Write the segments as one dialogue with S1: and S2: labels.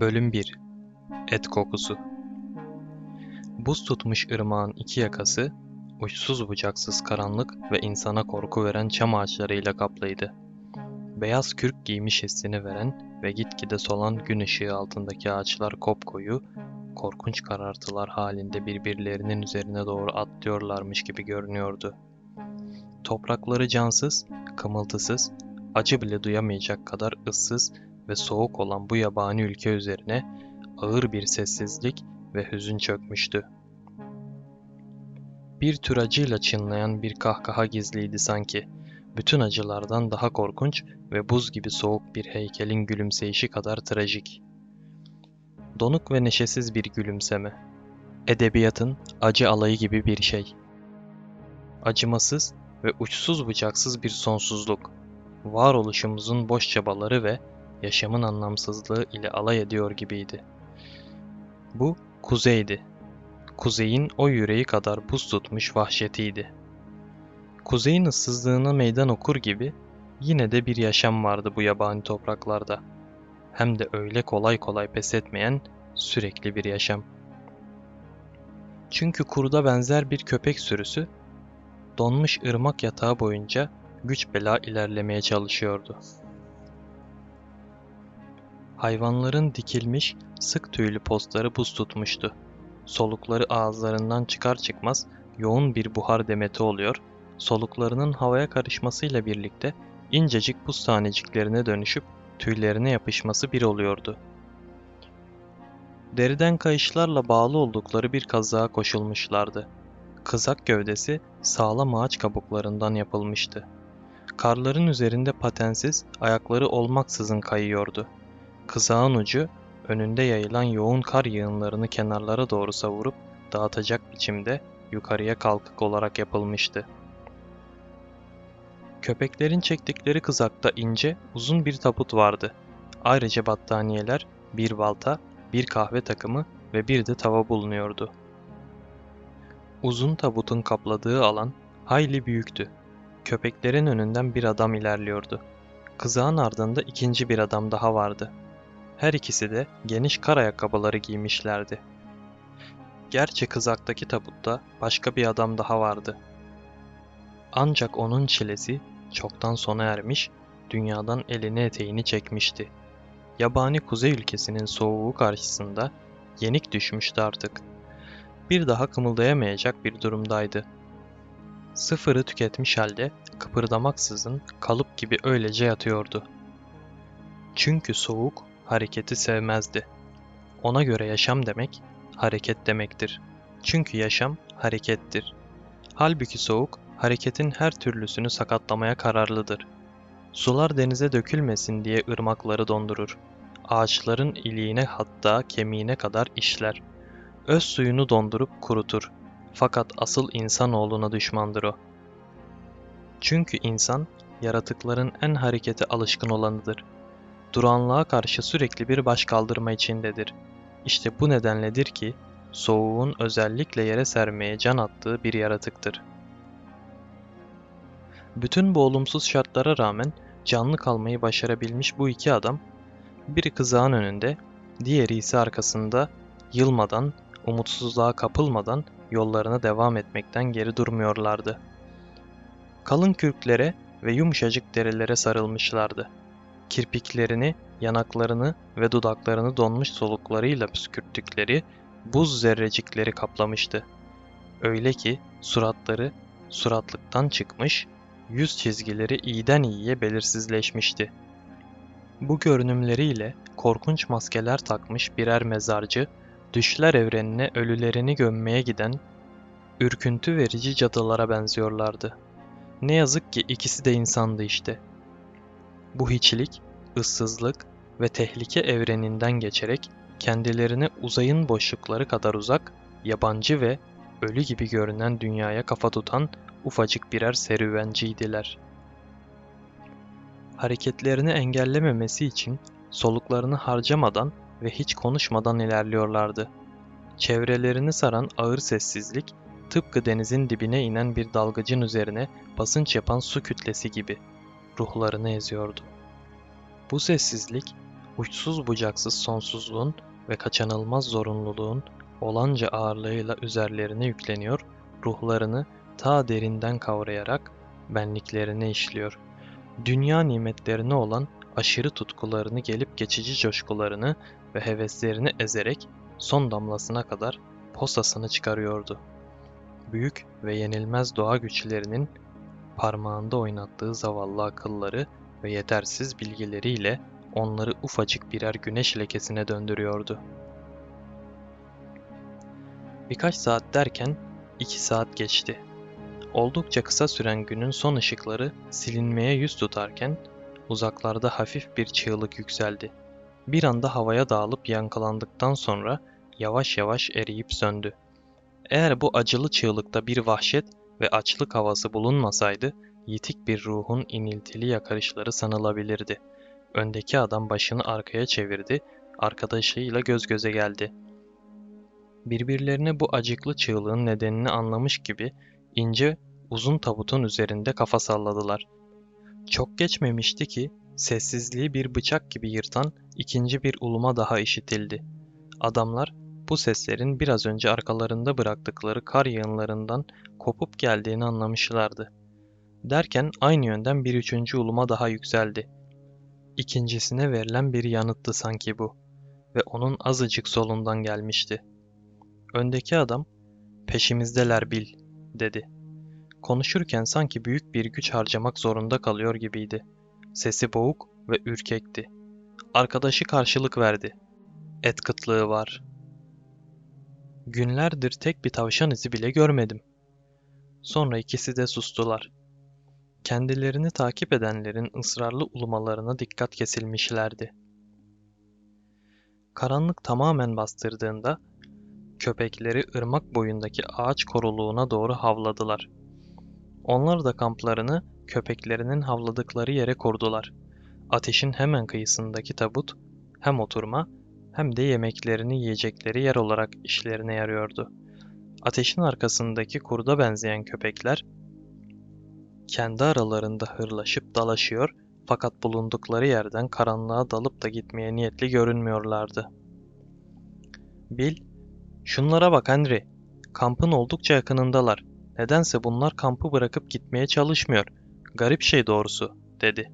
S1: Bölüm 1 Et kokusu Buz tutmuş ırmağın iki yakası, uçsuz bucaksız karanlık ve insana korku veren çam ağaçlarıyla kaplıydı. Beyaz kürk giymiş hissini veren ve gitgide solan gün ışığı altındaki ağaçlar kopkoyu, korkunç karartılar halinde birbirlerinin üzerine doğru atlıyorlarmış gibi görünüyordu. Toprakları cansız, kımıltısız, acı bile duyamayacak kadar ıssız ve soğuk olan bu yabani ülke üzerine ağır bir sessizlik ve hüzün çökmüştü. Bir tür acıyla çınlayan bir kahkaha gizliydi sanki. Bütün acılardan daha korkunç ve buz gibi soğuk bir heykelin gülümseyişi kadar trajik. Donuk ve neşesiz bir gülümseme. Edebiyatın acı alayı gibi bir şey. Acımasız ve uçsuz bucaksız bir sonsuzluk. Varoluşumuzun boş çabaları ve yaşamın anlamsızlığı ile alay ediyor gibiydi. Bu kuzeydi. Kuzeyin o yüreği kadar buz tutmuş vahşetiydi. Kuzeyin ıssızlığına meydan okur gibi yine de bir yaşam vardı bu yabani topraklarda. Hem de öyle kolay kolay pes etmeyen sürekli bir yaşam. Çünkü kurda benzer bir köpek sürüsü donmuş ırmak yatağı boyunca güç bela ilerlemeye çalışıyordu. Hayvanların dikilmiş, sık tüylü postları buz tutmuştu. Solukları ağızlarından çıkar çıkmaz yoğun bir buhar demeti oluyor, soluklarının havaya karışmasıyla birlikte incecik buz taneciklerine dönüşüp tüylerine yapışması bir oluyordu. Deriden kayışlarla bağlı oldukları bir kazığa koşulmuşlardı. Kızak gövdesi sağlam ağaç kabuklarından yapılmıştı. Karların üzerinde patensiz, ayakları olmaksızın kayıyordu. Kızağın ucu önünde yayılan yoğun kar yığınlarını kenarlara doğru savurup dağıtacak biçimde yukarıya kalkık olarak yapılmıştı. Köpeklerin çektikleri kızakta ince, uzun bir tabut vardı. Ayrıca battaniyeler, bir balta, bir kahve takımı ve bir de tava bulunuyordu. Uzun tabutun kapladığı alan hayli büyüktü. Köpeklerin önünden bir adam ilerliyordu. Kızağın ardında ikinci bir adam daha vardı. Her ikisi de geniş kar ayakkabıları giymişlerdi. Gerçi kızaktaki tabutta başka bir adam daha vardı. Ancak onun çilesi çoktan sona ermiş, dünyadan elini eteğini çekmişti. Yabani kuzey ülkesinin soğuğu karşısında yenik düşmüştü artık. Bir daha kımıldayamayacak bir durumdaydı. Sıfırı tüketmiş halde kıpırdamaksızın kalıp gibi öylece yatıyordu. Çünkü soğuk hareketi sevmezdi. Ona göre yaşam demek hareket demektir. Çünkü yaşam harekettir. Halbuki soğuk hareketin her türlüsünü sakatlamaya kararlıdır. Sular denize dökülmesin diye ırmakları dondurur. Ağaçların iliğine hatta kemiğine kadar işler. Öz suyunu dondurup kurutur. Fakat asıl insanoğluna düşmandır o. Çünkü insan, yaratıkların en harekete alışkın olanıdır. Duranlığa karşı sürekli bir baş kaldırma içindedir. İşte bu nedenledir ki, soğuğun özellikle yere sermeye can attığı bir yaratıktır. Bütün bu olumsuz şartlara rağmen canlı kalmayı başarabilmiş bu iki adam, biri kızağın önünde, diğeri ise arkasında, yılmadan, umutsuzluğa kapılmadan yollarına devam etmekten geri durmuyorlardı. Kalın kürklere ve yumuşacık derilere sarılmışlardı. Kirpiklerini, yanaklarını ve dudaklarını donmuş soluklarıyla püskürttükleri buz zerrecikleri kaplamıştı. Öyle ki suratları suratlıktan çıkmış, yüz çizgileri iyiden iyiye belirsizleşmişti. Bu görünümleriyle korkunç maskeler takmış birer mezarcı, düşler evrenine ölülerini gömmeye giden, ürküntü verici cadılara benziyorlardı. Ne yazık ki ikisi de insandı işte. Bu hiçlik, ıssızlık ve tehlike evreninden geçerek kendilerini uzayın boşlukları kadar uzak, yabancı ve ölü gibi görünen dünyaya kafa tutan ufacık birer serüvenciydiler. Hareketlerini engellememesi için soluklarını harcamadan ve hiç konuşmadan ilerliyorlardı. Çevrelerini saran ağır sessizlik, tıpkı denizin dibine inen bir dalgıcın üzerine basınç yapan su kütlesi gibi ruhlarını eziyordu. Bu sessizlik, uçsuz bucaksız sonsuzluğun ve kaçınılmaz zorunluluğun olanca ağırlığıyla üzerlerine yükleniyor, ruhlarını ta derinden kavrayarak benliklerine işliyor. Dünya nimetlerine olan aşırı tutkularını gelip geçici coşkularını ve heveslerini ezerek son damlasına kadar posasını çıkarıyordu. Büyük ve yenilmez doğa güçlerinin parmağında oynattığı zavallı akılları ve yetersiz bilgileriyle onları ufacık birer güneş lekesine döndürüyordu. Birkaç saat derken iki saat geçti. Oldukça kısa süren günün son ışıkları silinmeye yüz tutarken uzaklarda hafif bir çığlık yükseldi. Bir anda havaya dağılıp yankılandıktan sonra yavaş yavaş eriyip söndü. Eğer bu acılı çığlıkta bir vahşet ve açlık havası bulunmasaydı, yitik bir ruhun iniltili yakarışları sanılabilirdi. Öndeki adam başını arkaya çevirdi, arkadaşıyla göz göze geldi. Birbirlerine bu acıklı çığlığın nedenini anlamış gibi ince, uzun tabutun üzerinde kafa salladılar. Çok geçmemişti ki sessizliği bir bıçak gibi yırtan ikinci bir uluma daha işitildi. Adamlar bu seslerin biraz önce arkalarında bıraktıkları kar yığınlarından kopup geldiğini anlamışlardı. Derken aynı yönden bir üçüncü uluma daha yükseldi. İkincisine verilen bir yanıttı sanki bu ve onun azıcık solundan gelmişti. Öndeki adam, peşimizdeler bil, dedi. Konuşurken sanki büyük bir güç harcamak zorunda kalıyor gibiydi. Sesi boğuk ve ürkekti. Arkadaşı karşılık verdi. Et kıtlığı var. Günlerdir tek bir tavşan izi bile görmedim. Sonra ikisi de sustular. Kendilerini takip edenlerin ısrarlı ulumalarına dikkat kesilmişlerdi. Karanlık tamamen bastırdığında köpekleri ırmak boyundaki ağaç koruluğuna doğru havladılar. Onlar da kamplarını köpeklerinin havladıkları yere kurdular. Ateşin hemen kıyısındaki tabut hem oturma hem de yemeklerini yiyecekleri yer olarak işlerine yarıyordu. Ateşin arkasındaki kurda benzeyen köpekler kendi aralarında hırlaşıp dalaşıyor fakat bulundukları yerden karanlığa dalıp da gitmeye niyetli görünmüyorlardı. Bill, şunlara bak Henry, kampın oldukça yakınındalar. Nedense bunlar kampı bırakıp gitmeye çalışmıyor. Garip şey doğrusu, dedi.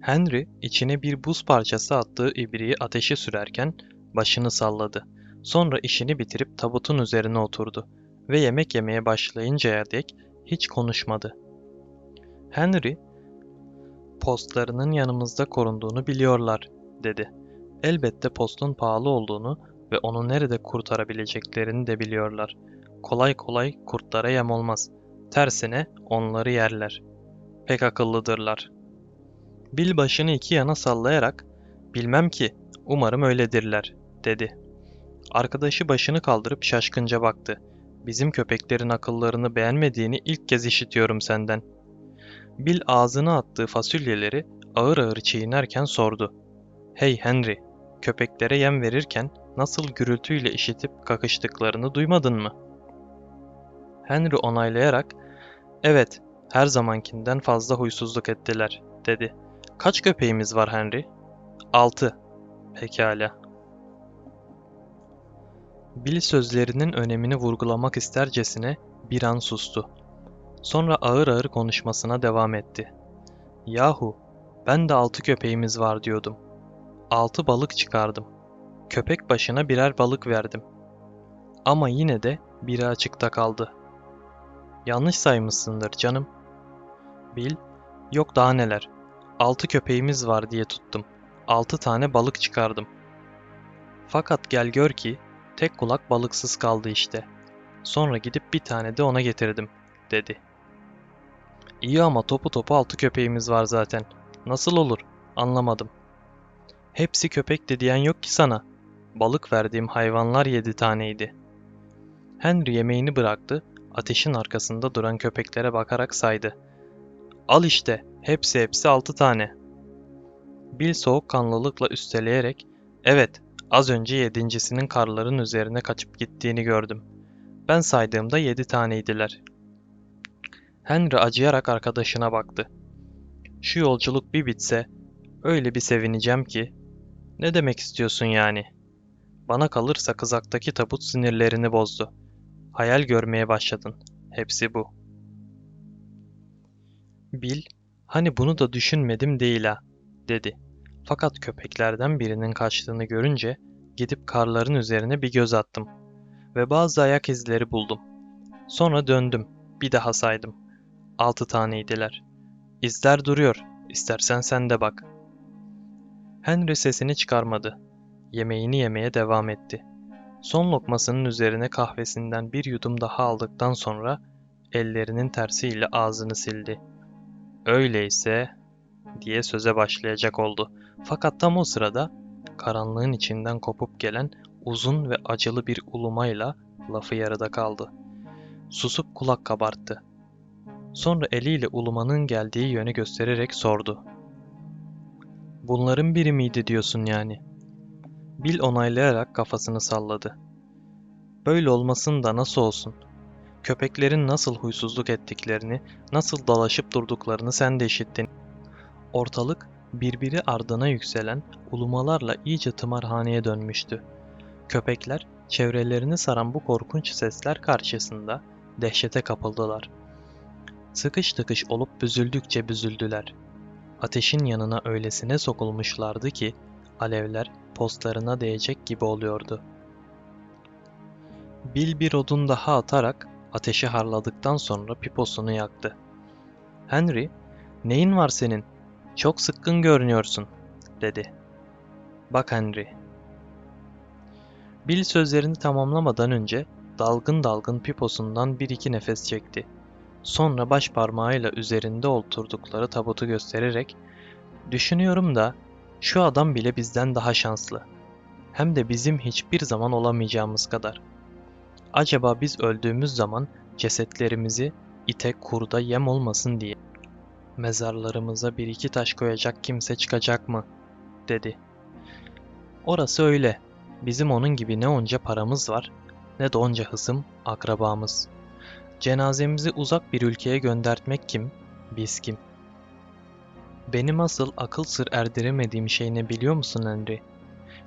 S1: Henry içine bir buz parçası attığı ibriği ateşe sürerken başını salladı. Sonra işini bitirip tabutun üzerine oturdu ve yemek yemeye başlayıncaya dek hiç konuşmadı. Henry, postlarının yanımızda korunduğunu biliyorlar, dedi. Elbette postun pahalı olduğunu ve onu nerede kurtarabileceklerini de biliyorlar. Kolay kolay kurtlara yem olmaz. Tersine onları yerler. Pek akıllıdırlar. Bil başını iki yana sallayarak, bilmem ki, umarım öyledirler, dedi. Arkadaşı başını kaldırıp şaşkınca baktı. Bizim köpeklerin akıllarını beğenmediğini ilk kez işitiyorum senden. Bill ağzına attığı fasulyeleri ağır ağır çiğnerken sordu. Hey Henry, köpeklere yem verirken nasıl gürültüyle işitip kakıştıklarını duymadın mı? Henry onaylayarak, evet, her zamankinden fazla huysuzluk ettiler, dedi. Kaç köpeğimiz var Henry? Altı. Pekala. Bill sözlerinin önemini vurgulamak istercesine bir an sustu. Sonra ağır ağır konuşmasına devam etti. Yahu, ben de altı köpeğimiz var diyordum. Altı balık çıkardım. Köpek başına birer balık verdim. Ama yine de biri açıkta kaldı. Yanlış saymışsındır canım. Bill, yok daha neler. Altı köpeğimiz var diye tuttum. Altı tane balık çıkardım. Fakat gel gör ki tek kulak balıksız kaldı işte. Sonra gidip bir tane de ona getirdim, dedi. İyi ama topu topu altı köpeğimiz var zaten. Nasıl olur? Anlamadım. Hepsi köpek de diyen yok ki sana. Balık verdiğim hayvanlar yedi taneydi. Henry yemeğini bıraktı, ateşin arkasında duran köpeklere bakarak saydı. Al işte, hepsi hepsi altı tane. Bill soğukkanlılıkla üsteleyerek, evet, az önce yedincisinin karların üzerine kaçıp gittiğini gördüm. Ben saydığımda yedi taneydiler. Henry acıyarak arkadaşına baktı. Şu yolculuk bir bitse, Öyle bir sevineceğim ki. Ne demek istiyorsun yani? Bana kalırsa kızaktaki tabut sinirlerini bozdu. Hayal görmeye başladın. Hepsi bu. Bil, hani bunu da düşünmedim değil ha, dedi. Fakat köpeklerden birinin kaçtığını görünce gidip karların üzerine bir göz attım ve bazı ayak izleri buldum. Sonra döndüm, bir daha saydım. Altı taneydiler. İzler duruyor, istersen sen de bak. Henry sesini çıkarmadı. Yemeğini yemeye devam etti. Son lokmasının üzerine kahvesinden bir yudum daha aldıktan sonra ellerinin tersiyle ağzını sildi. Öyleyse diye söze başlayacak oldu. Fakat tam o sırada karanlığın içinden kopup gelen uzun ve acılı bir ulumayla lafı yarıda kaldı. Susup kulak kabarttı. Sonra eliyle ulumanın geldiği yönü göstererek sordu. Bunların biri miydi diyorsun yani? Bill onaylayarak kafasını salladı. Böyle olmasın da nasıl olsun? Köpeklerin nasıl huysuzluk ettiklerini, nasıl dalaşıp durduklarını sen de işittin. Ortalık birbiri ardına yükselen ulumalarla iyice tımarhaneye dönmüştü. Köpekler çevrelerini saran bu korkunç sesler karşısında dehşete kapıldılar. Sıkış tıkış olup büzüldükçe büzüldüler. Ateşin yanına öylesine sokulmuşlardı ki alevler postlarına değecek gibi oluyordu. Bill bir odun daha atarak ateşi harladıktan sonra piposunu yaktı. Henry, neyin var senin? Çok sıkkın görünüyorsun, dedi. Bak Henry. Bill sözlerini tamamlamadan önce dalgın dalgın piposundan bir iki nefes çekti. Sonra baş parmağıyla üzerinde oturdukları tabutu göstererek ''Düşünüyorum da şu adam bile bizden daha şanslı. Hem de bizim hiçbir zaman olamayacağımız kadar. Acaba biz öldüğümüz zaman cesetlerimizi ite kurda yem olmasın diye mezarlarımıza bir iki taş koyacak kimse çıkacak mı?'' dedi. Orası öyle. Bizim onun gibi ne onca paramız var ne de onca hısım akrabamız. Cenazemizi uzak bir ülkeye göndertmek kim? Biz kim? Benim asıl akıl sır erdiremediğim şey ne biliyor musun Henry?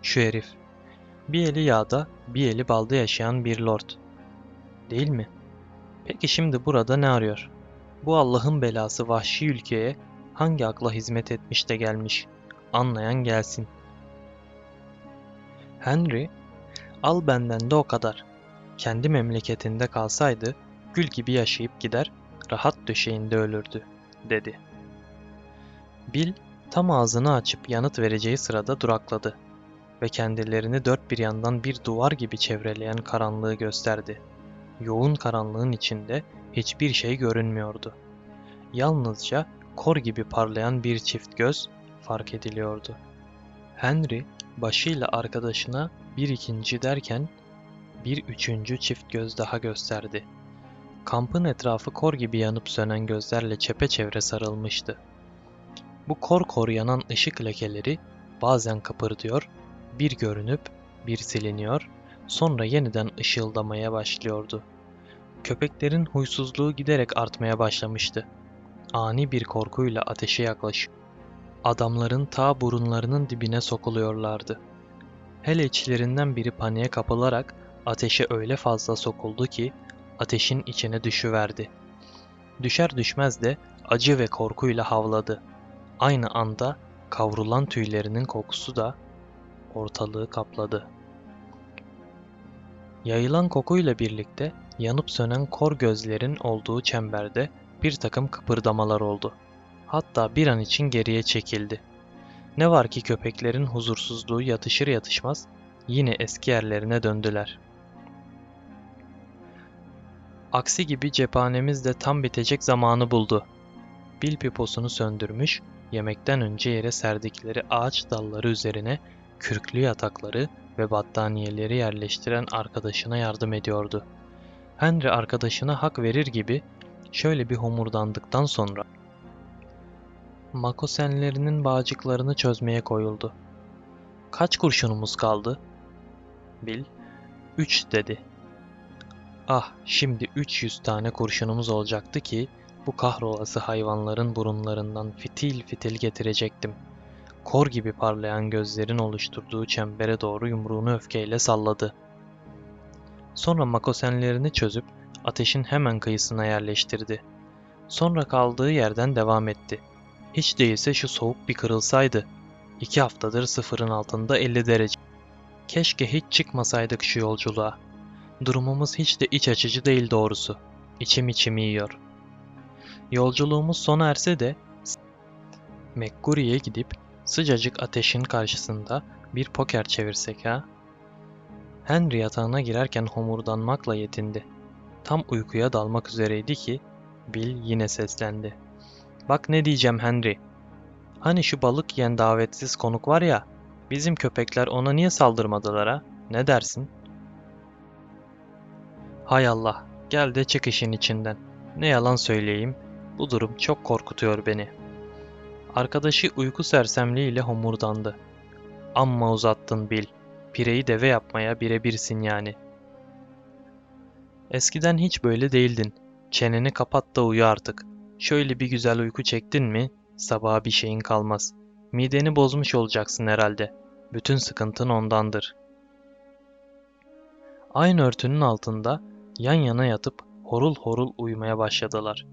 S1: Şu herif. Bir eli yağda, bir eli balda yaşayan bir lord. Değil mi? Peki şimdi burada ne arıyor? Bu Allah'ın belası vahşi ülkeye hangi akla hizmet etmiş de gelmiş? Anlayan gelsin. Henry, al benden de o kadar. Kendi memleketinde kalsaydı gül gibi yaşayıp gider, rahat döşeğinde ölürdü, dedi. Bill tam ağzını açıp yanıt vereceği sırada durakladı ve kendilerini dört bir yandan bir duvar gibi çevreleyen karanlığı gösterdi. Yoğun karanlığın içinde hiçbir şey görünmüyordu. Yalnızca kor gibi parlayan bir çift göz fark ediliyordu. Henry başıyla arkadaşına bir ikinci derken bir üçüncü çift göz daha gösterdi. Kampın etrafı kor gibi yanıp sönen gözlerle çepeçevre sarılmıştı. Bu kor kor yanan ışık lekeleri bazen kıpırdıyor, bir görünüp bir siliniyor, sonra yeniden ışıldamaya başlıyordu. Köpeklerin huysuzluğu giderek artmaya başlamıştı. Ani bir korkuyla ateşe yaklaş. Adamların ta burunlarının dibine sokuluyorlardı. Hele içlerinden biri paniğe kapılarak ateşe öyle fazla sokuldu ki ateşin içine düşüverdi. Düşer düşmez de acı ve korkuyla havladı. Aynı anda kavrulan tüylerinin kokusu da ortalığı kapladı. Yayılan kokuyla birlikte yanıp sönen kor gözlerin olduğu çemberde bir takım kıpırdamalar oldu. Hatta bir an için geriye çekildi. Ne var ki köpeklerin huzursuzluğu yatışır yatışmaz yine eski yerlerine döndüler. Aksi gibi cephanemiz de tam bitecek zamanı buldu. Bil piposunu söndürmüş, yemekten önce yere serdikleri ağaç dalları üzerine kürklü yatakları ve battaniyeleri yerleştiren arkadaşına yardım ediyordu. Henry arkadaşına hak verir gibi şöyle bir homurdandıktan sonra makosenlerinin bağcıklarını çözmeye koyuldu. Kaç kurşunumuz kaldı? Bil, üç dedi. Ah, şimdi 300 tane kurşunumuz olacaktı ki bu kahrolası hayvanların burunlarından fitil fitil getirecektim. Kor gibi parlayan gözlerin oluşturduğu çembere doğru yumruğunu öfkeyle salladı. Sonra makosenlerini çözüp ateşin hemen kıyısına yerleştirdi. Sonra kaldığı yerden devam etti. Hiç değilse şu soğuk bir kırılsaydı. İki haftadır sıfırın altında 50 derece. Keşke hiç çıkmasaydık şu yolculuğa. Durumumuz hiç de iç açıcı değil doğrusu. İçim içimi yiyor. Yolculuğumuz sona erse de McGurry'e gidip sıcacık ateşin karşısında bir poker çevirsek ha? Henry yatağına girerken homurdanmakla yetindi. Tam uykuya dalmak üzereydi ki Bill yine seslendi. Bak ne diyeceğim Henry. Hani şu balık yiyen davetsiz konuk var ya, bizim köpekler ona niye saldırmadılar ha? Ne dersin? Hay Allah, gel de çık işin içinden. Ne yalan söyleyeyim, bu durum çok korkutuyor beni. Arkadaşı uyku sersemliğiyle homurdandı. Amma uzattın Bill. Pireyi deve yapmaya birebirsin yani. Eskiden hiç böyle değildin. Çeneni kapat da uyu artık. Şöyle bir güzel uyku çektin mi, sabaha bir şeyin kalmaz. Mideni bozmuş olacaksın herhalde. Bütün sıkıntın ondandır. Aynı örtünün altında yan yana yatıp horul horul uyumaya başladılar.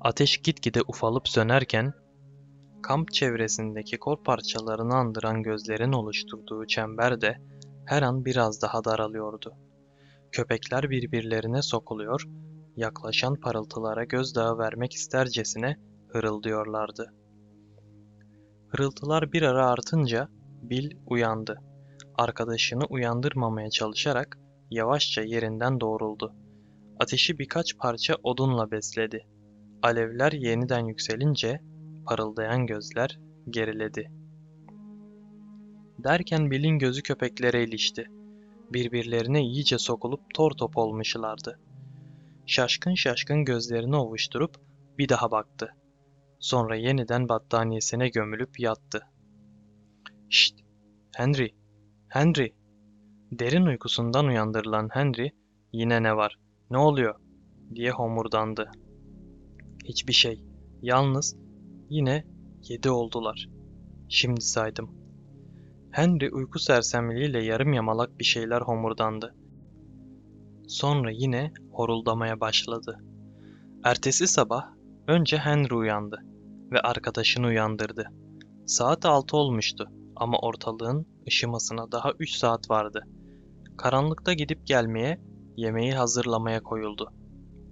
S1: Ateş gitgide ufalıp sönerken, kamp çevresindeki kor parçalarını andıran gözlerin oluşturduğu çember de her an biraz daha daralıyordu. Köpekler birbirlerine sokuluyor, yaklaşan parıltılara gözdağı vermek istercesine hırıldıyorlardı. Hırıltılar bir ara artınca Bill uyandı. Arkadaşını uyandırmamaya çalışarak yavaşça yerinden doğruldu. Ateşi birkaç parça odunla besledi. Alevler yeniden yükselince parıldayan gözler geriledi. Derken Bill'in gözü köpeklere ilişti. Birbirlerine iyice sokulup tor top olmuşlardı. Şaşkın şaşkın gözlerini ovuşturup bir daha baktı. Sonra yeniden battaniyesine gömülüp yattı. Şşt! Henry! Henry! Derin uykusundan uyandırılan Henry, yine ne var, ne oluyor diye homurdandı. Hiçbir şey. Yalnız yine yedi oldular. Şimdi saydım. Henry uyku sersemliğiyle yarım yamalak bir şeyler homurdandı. Sonra yine horuldamaya başladı. Ertesi sabah önce Henry uyandı ve arkadaşını uyandırdı. Saat altı olmuştu ama ortalığın ışımasına daha üç saat vardı. Karanlıkta gidip gelmeye, yemeği hazırlamaya koyuldu.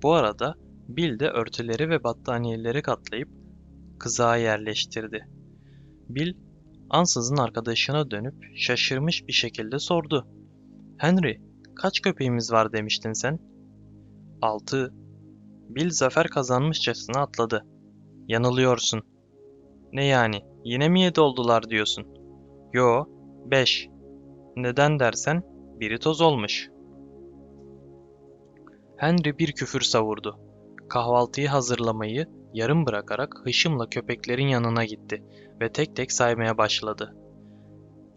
S1: Bu arada Bill de örtüleri ve battaniyeleri katlayıp kızağa yerleştirdi. Bill ansızın arkadaşına dönüp şaşırmış bir şekilde sordu. Henry, kaç köpeğimiz var demiştin sen? Altı. Bill zafer kazanmışçasına atladı. Yanılıyorsun. Ne yani, yine mi yedi oldular diyorsun? Yo, beş. Neden dersen, biri toz olmuş. Henry bir küfür savurdu. Kahvaltıyı hazırlamayı yarım bırakarak hışımla köpeklerin yanına gitti ve tek tek saymaya başladı.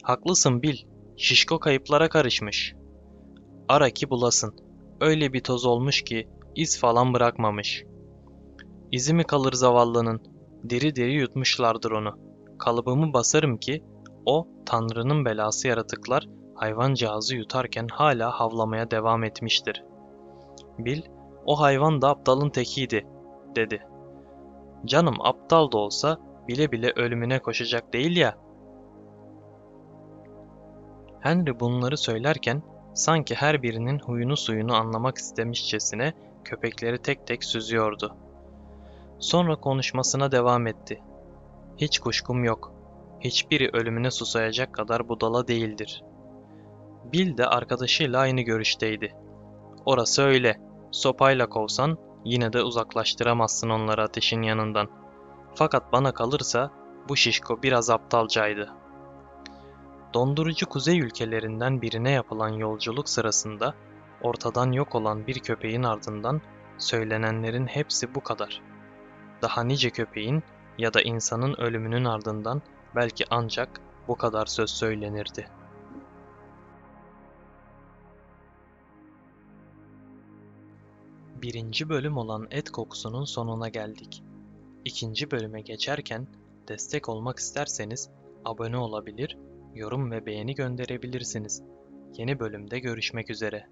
S1: Haklısın Bill, şişko kayıplara karışmış. Ara ki bulasın. Öyle bir toz olmuş ki iz falan bırakmamış. İzi mi kalır zavallının? Diri diri yutmuşlardır onu. Kalıbımı basarım ki o Tanrı'nın belası yaratıklar hayvancağızı yutarken hala havlamaya devam etmiştir. Bill, o hayvan da aptalın tekiydi, dedi. Canım aptal da olsa bile bile ölümüne koşacak değil ya. Henry bunları söylerken sanki her birinin huyunu suyunu anlamak istemişçesine köpekleri tek tek süzüyordu. Sonra konuşmasına devam etti. Hiç kuşkum yok. Hiçbiri ölümüne susayacak kadar budala değildir. Bill de arkadaşıyla aynı görüşteydi. Orası öyle. Sopayla kovsan yine de uzaklaştıramazsın onları ateşin yanından. Fakat bana kalırsa bu şişko biraz aptalcaydı. Dondurucu kuzey ülkelerinden birine yapılan yolculuk sırasında ortadan yok olan bir köpeğin ardından söylenenlerin hepsi bu kadar. Daha nice köpeğin ya da insanın ölümünün ardından belki ancak bu kadar söz söylenirdi. Birinci bölüm olan et kokusunun sonuna geldik. İkinci bölüme geçerken destek olmak isterseniz abone olabilir, yorum ve beğeni gönderebilirsiniz. Yeni bölümde görüşmek üzere.